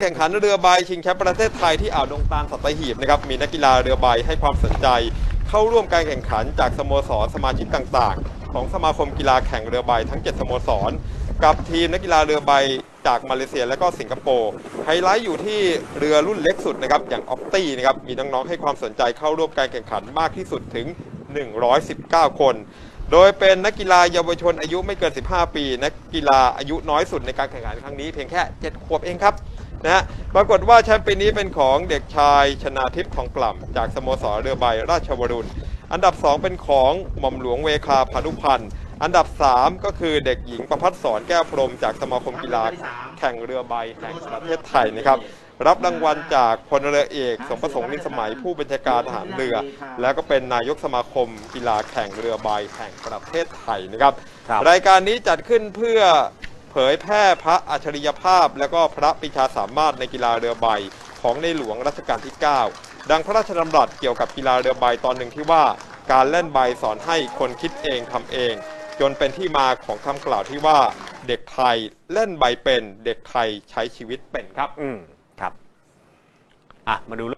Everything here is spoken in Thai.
แข่งขันเรือใบชิงแชมป์ประเทศไทยที่อ่าวดงตาลสัตหีบนะครับมีนักกีฬาเรือใบให้ความสนใจ เข้าร่วมการแข่งขันจากสโมสรสมาชิกต่างๆ ของสมาคมกีฬาแข่งเรือใบทั้ง 7 สโมสร กับทีมนักกีฬาเรือใบจากมาเลเซียและก็สิงคโปร์ไฮไลท์อยู่ที่เรือรุ่นเล็กสุดนะครับอย่างออฟตี้นะครับมีน้องๆให้ความสนใจเข้าร่วมการแข่งขันมากที่สุดถึง 119 คนโดยเป็นนักกีฬาเยาวชนอายุไม่เกิน 15 ปี นักกีฬาอายุน้อยสุดในการแข่งขันครั้งนี้เพียงแค่ 7 ขวบเองครับ นะฮะปรากฏว่าแชมป์ปีนี้เป็นของเด็กชายชนาทิพย์ของกล่ำจากสโมสรเรือใบราชวรุณ อันดับ 2 เป็นของหม่อมหลวงเวคาพานุพันธ์ อันดับ 3 ก็คือเด็กหญิงประพัฒสอนแก้วพรหมจากสมาคมกีฬาแข่งเรือใบแห่งประเทศไทยนะครับรับรางวัลจากพลเรือเอก สมประสงค์นินสมัยผู้บัญชาการทหารเรือ แล้วก็เป็นนายกสมาคมกีฬาแข่งเรือใบแห่งประเทศไทยนะครับครับรายการนี้จัดขึ้นเพื่อ เผยแพร่พระอัจฉริยภาพ และก็พระปิชาสามารถในกีฬาเรือใบของในหลวงรัชกาลที่ 9 ดังพระราชดำรัสเกี่ยวกับกีฬาเรือใบตอนหนึ่งที่ว่า การเล่นใบสอนให้คนคิดเองทำเอง จนเป็นที่มาของคำกล่าวที่ว่า เด็กไทยเล่นใบเป็น เด็กไทยใช้ชีวิตเป็นครับ อืมครับ อะ มาดู